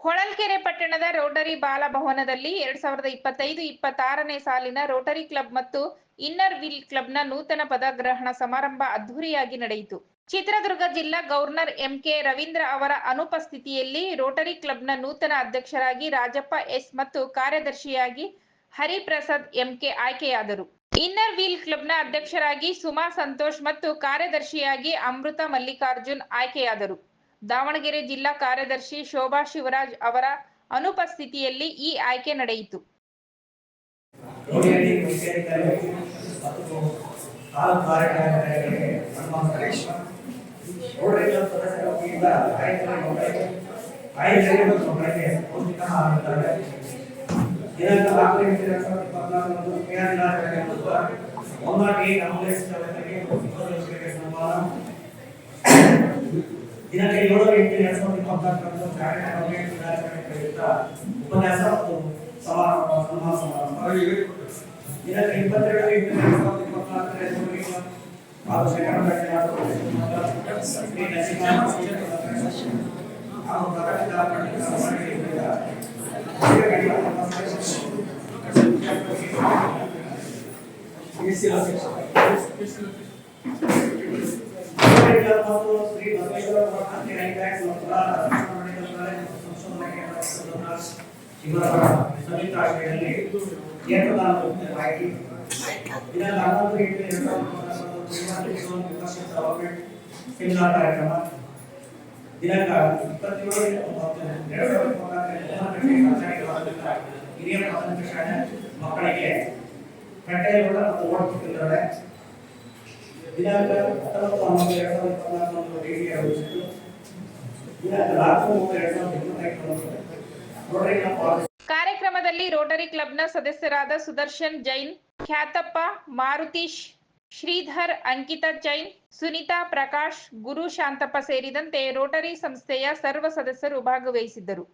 ಹೊಳಲ್ಕೆರೆ ಪಟ್ಟಣದ ರೋಟರಿ ಬಾಲಭವನದಲ್ಲಿ ಎರಡ್ ಸಾವಿರದ ಇಪ್ಪತ್ತೈದು, ಇಪ್ಪತ್ತಾರನೇ ಸಾಲಿನ ರೋಟರಿ ಕ್ಲಬ್ ಮತ್ತು ಇನ್ನರ್ ವೀಲ್ ಕ್ಲಬ್ನ ನೂತನ ಪದಗ್ರಹಣ ಸಮಾರಂಭ ಅದ್ಧೂರಿಯಾಗಿ ನಡೆಯಿತು. ಚಿತ್ರದುರ್ಗ ಜಿಲ್ಲಾ ಗವರ್ನರ್ ಎಂಕೆ ರವೀಂದ್ರ ಅವರ ಅನುಪಸ್ಥಿತಿಯಲ್ಲಿ ರೋಟರಿ ಕ್ಲಬ್ನ ನೂತನ ಅಧ್ಯಕ್ಷರಾಗಿ ರಾಜಪ್ಪ ಎಸ್ ಮತ್ತು ಕಾರ್ಯದರ್ಶಿಯಾಗಿ ಹರಿಪ್ರಸಾದ್ ಎಂಕೆ ಆಯ್ಕೆಯಾದರು. ಇನ್ನರ್ ವೀಲ್ ಕ್ಲಬ್ನ ಅಧ್ಯಕ್ಷರಾಗಿ ಸುಮಾ ಸಂತೋಷ್ ಮತ್ತು ಕಾರ್ಯದರ್ಶಿಯಾಗಿ ಅಮೃತ ಮಲ್ಲಿಕಾರ್ಜುನ್ ಆಯ್ಕೆಯಾದರು. ದಾವಣಗೆರೆ ಜಿಲ್ಲಾ ಕಾರ್ಯದರ್ಶಿ ಶೋಭಾ ಶಿವರಾಜ್ ಅವರ ಅನುಪಸ್ಥಿತಿಯಲ್ಲಿ ಈ ಆಯ್ಕೆ ನಡೆಯಿತು. ರೋಗಿಯಲ್ಲಿ ವೈದ್ಯರಿದ್ದಾರೆ ಮತ್ತು ಕಾಲ ಕಾರ್ಯಕ್ರಮಗಳಿಗೆ ಸನ್ಮಾನಿಸಲಾಗಿದೆ ರೋಟರಿ ಕ್ಲಬ್ ಸದಸ್ಯರ ವತಿಯಿಂದ ಆಯ್ಕೆಗಳ ಮಕ್ಕಳಿಗೆ ಆಯ್ಕೆಗಳಿಗೆ ಮತ್ತು ಮಕ್ಕಳಿಗೆ ಪೌಷ್ಟಿಕ ಆಹಾರ ವಿತರಣೆ ದಿನಾಂಕ ನಾಲ್ಕು ಎಂಟು ಎರಡ್ ಸಾವಿರದ ಇಪ್ಪತ್ನಾಲ್ಕರಂದು ಕೇರಳ ಜಿಲ್ಲಾಡಳಿತ ಮತ್ತು ಒನ್ ನಾಟ್ ಏಟ್ ಆಂಬುಲೆನ್ಸ್ ಚಾಲಕರಿಗೆ ಇಬ್ಬರು ಲಕ್ಷಗಳಿಗೆ ಸನ್ಮಾನ ದಿನಾಂಕ ಏಳು ಎಂಟು ಎರಡ್ ಸಾವಿರದ ಇಪ್ಪತ್ನಾಲ್ಕರಂದು ಚಾಲಕ ಆಂಬುಲೆನ್ಸ್ ದಿನಾಚರಣೆ ಪ್ರಯುಕ್ತ ಉಪನ್ಯಾಸ ಮತ್ತು ಸಮಾರಂಭ ಸನ್ಮಾನ ಸಮಾರಂಭ ದಿನಾಂಕ ಇಪ್ಪತ್ತೆರಡು ಎಂಟು ಎರಡ್ ಸಾವಿರದ ಇಪ್ಪತ್ನಾಲ್ಕನೇ ರೋಟರಿ ಕ್ಲಬ್ ಹಾಗೂ ಶೇಖರ ಕಾರ್ಯಕ್ರಮ ದಿನಾಂಕ ಇಪ್ಪತ್ತೇಳು ಒಂಬತ್ತು ಎರಡು ಸಾವಿರದ ಇಪ್ಪತ್ನಾಲ್ಕರಲ್ಲಿ ಸರ್ಕಾರಿ ಪ್ರಾಥಮಿಕ ಹಿರಿಯ ಪ್ರಾಥಮಿಕ ಶಾಲೆ ಮಕ್ಕಳಿಗೆ ಕಟ್ಟೆಯೊಳ ಮತ್ತು ಓಟ್ ವಿತರಣೆ ಕಾರ್ಯಕ್ರಮದಲ್ಲಿ ರೋಟರಿ ಕ್ಲಬ್ನ ಸದಸ್ಯರಾದ ಸುದರ್ಶನ್ ಜೈನ್, ಖ್ಯಾತಪ್ಪ ಮಾರುತೀಶ್, ಶ್ರೀಧರ್ ಅಂಕಿತಾ ಜೈನ್, ಸುನಿತಾ ಪ್ರಕಾಶ್, ಗುರು ಶಾಂತಪ್ಪ ಸೇರಿದಂತೆ ರೋಟರಿ ಸಂಸ್ಥೆಯ ಸರ್ವ ಸದಸ್ಯರು ಭಾಗವಹಿಸಿದ್ದರು.